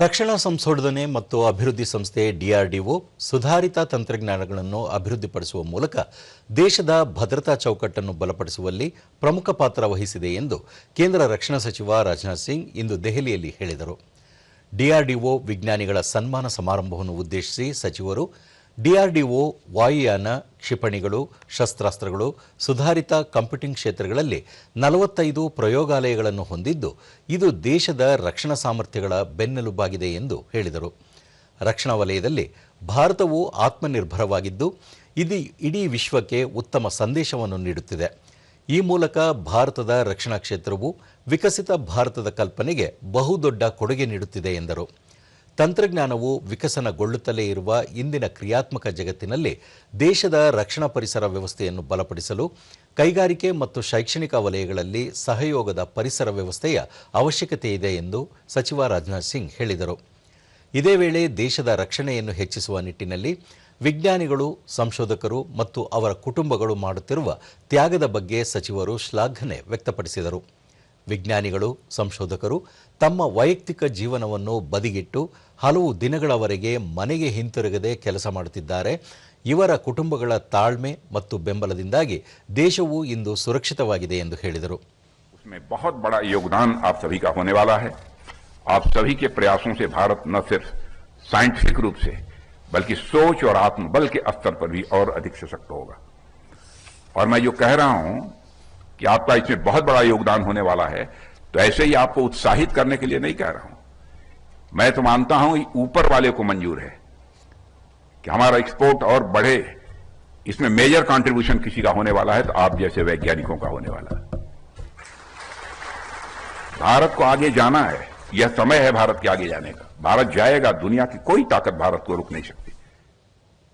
ರಕ್ಷಣಾ ಸಂಶೋಧನೆ ಮತ್ತು ಅಭಿವೃದ್ಧಿ ಸಂಸ್ಥೆ ಡಿಆರ್ಡಿಒ ಸುಧಾರಿತ ತಂತ್ರಜ್ಞಾನಗಳನ್ನು ಅಭಿವೃದ್ಧಿಪಡಿಸುವ ಮೂಲಕ ದೇಶದ ಭದ್ರತಾ ಚೌಕಟ್ಟನ್ನು ಬಲಪಡಿಸುವಲ್ಲಿ ಪ್ರಮುಖ ಪಾತ್ರ ವಹಿಸಿದೆ ಎಂದು ಕೇಂದ್ರ ರಕ್ಷಣಾ ಸಚಿವ ರಾಜನಾಥ್ ಸಿಂಗ್ ಇಂದು ದೆಹಲಿಯಲ್ಲಿ ಹೇಳಿದರು. ಡಿಆರ್ಡಿಒ ವಿಜ್ಞಾನಿಗಳ ಸನ್ಮಾನ ಸಮಾರಂಭವನ್ನು ಉದ್ದೇಶಿಸಿ ಸಚಿವರು ಡಿಆರ್ಡಿಒ, ವಾಯುಯಾನ, ಕ್ಷಿಪಣಿಗಳು, ಶಸ್ತ್ರಾಸ್ತ್ರಗಳು, ಸುಧಾರಿತ ಕಂಪ್ಯೂಟಿಂಗ್ ಕ್ಷೇತ್ರಗಳಲ್ಲಿ ನಲವತ್ತೈದು ಪ್ರಯೋಗಾಲಯಗಳನ್ನು ಹೊಂದಿದ್ದು, ಇದು ದೇಶದ ರಕ್ಷಣಾ ಸಾಮರ್ಥ್ಯಗಳ ಬೆನ್ನೆಲುಬಾಗಿದೆ ಎಂದು ಹೇಳಿದರು. ರಕ್ಷಣಾ ವಲಯದಲ್ಲಿ ಭಾರತವು ಆತ್ಮನಿರ್ಭರವಾಗಿದ್ದು, ಇದು ಇಡೀ ವಿಶ್ವಕ್ಕೆ ಉತ್ತಮ ಸಂದೇಶವನ್ನು ನೀಡುತ್ತಿದೆ. ಈ ಮೂಲಕ ಭಾರತದ ರಕ್ಷಣಾ ಕ್ಷೇತ್ರವು ವಿಕಸಿತ ಭಾರತದ ಕಲ್ಪನೆಗೆ ಬಹುದೊಡ್ಡ ಕೊಡುಗೆ ನೀಡುತ್ತಿದೆ ಎಂದರು. ತಂತ್ರಜ್ಞಾನವು ವಿಕಸನಗೊಳ್ಳುತ್ತಲೇ ಇರುವ ಇಂದಿನ ಕ್ರಿಯಾತ್ಮಕ ಜಗತ್ತಿನಲ್ಲಿ ದೇಶದ ರಕ್ಷಣಾ ಪರಿಸರ ವ್ಯವಸ್ಥೆಯನ್ನು ಬಲಪಡಿಸಲು, ಕೈಗಾರಿಕೆ ಮತ್ತು ಶೈಕ್ಷಣಿಕ ವಲಯಗಳಲ್ಲಿ ಸಹಯೋಗದ ಪರಿಸರ ವ್ಯವಸ್ಥೆಯ ಅವಶ್ಯಕತೆ ಇದೆ ಎಂದು ಸಚಿವ ರಾಜನಾಥ್ ಸಿಂಗ್ ಹೇಳಿದರು. ಇದೇ ವೇಳೆ ದೇಶದ ರಕ್ಷಣೆಯನ್ನು ಹೆಚ್ಚಿಸುವ ನಿಟ್ಟಿನಲ್ಲಿ ವಿಜ್ಞಾನಿಗಳು, ಸಂಶೋಧಕರು ಮತ್ತು ಅವರ ಕುಟುಂಬಗಳು ಮಾಡುತ್ತಿರುವ ತ್ಯಾಗದ ಬಗ್ಗೆ ಸಚಿವರು ಶ್ಲಾಘನೆ ವ್ಯಕ್ತಪಡಿಸಿದರು. ವಿಜ್ಞಾನಿಗಳು ಸಂಶೋಧಕರು ತಮ್ಮ ವೈಯಕ್ತಿಕ ಜೀವನವನ್ನು ಬದಿಗಿಟ್ಟು ಹಲವು ದಿನಗಳವರೆಗೆ ಮನೆಗೆ ಹಿಂತಿರುಗದೆ ಕೆಲಸ ಮಾಡುತ್ತಿದ್ದಾರೆ ಇವರ ಕುಟುಂಬಗಳ ತಾಳ್ಮೆ ಮತ್ತು ಬೆಂಬಲದಿಂದಾಗಿ ದೇಶವು ಇಂದು ಸುರಕ್ಷಿತವಾಗಿದೆ ಎಂದು ಹೇಳಿದರು उसमें बहुत बड़ा योगदान आप सभी का होने वाला है आप सभी के प्रयासों से भारत न सिर्फ साइंटिफिक रूप से बल्कि सोच और आत्मबल के स्तर पर भी और अधिक सशक्त होगा और मैं जो कह रहा हूं कि आपका इसमें बहुत बड़ा योगदान होने वाला है तो ऐसे ही आपको उत्साहित करने के लिए नहीं कह रहा हूँ। मैं तो मानता हूँ ऊपर वाले को मंजूर है कि हमारा एक्सपोर्ट और बढ़े, इसमें मेजर कंट्रीब्यूशन किसी का होने वाला है तो आप जैसे वैज्ञानिकों का होने वाला है। भारत को आगे जाना है, यह समय है भारत के आगे जाने का। भारत जाएगा, दुनिया की कोई ताकत भारत को रुक नहीं सकती।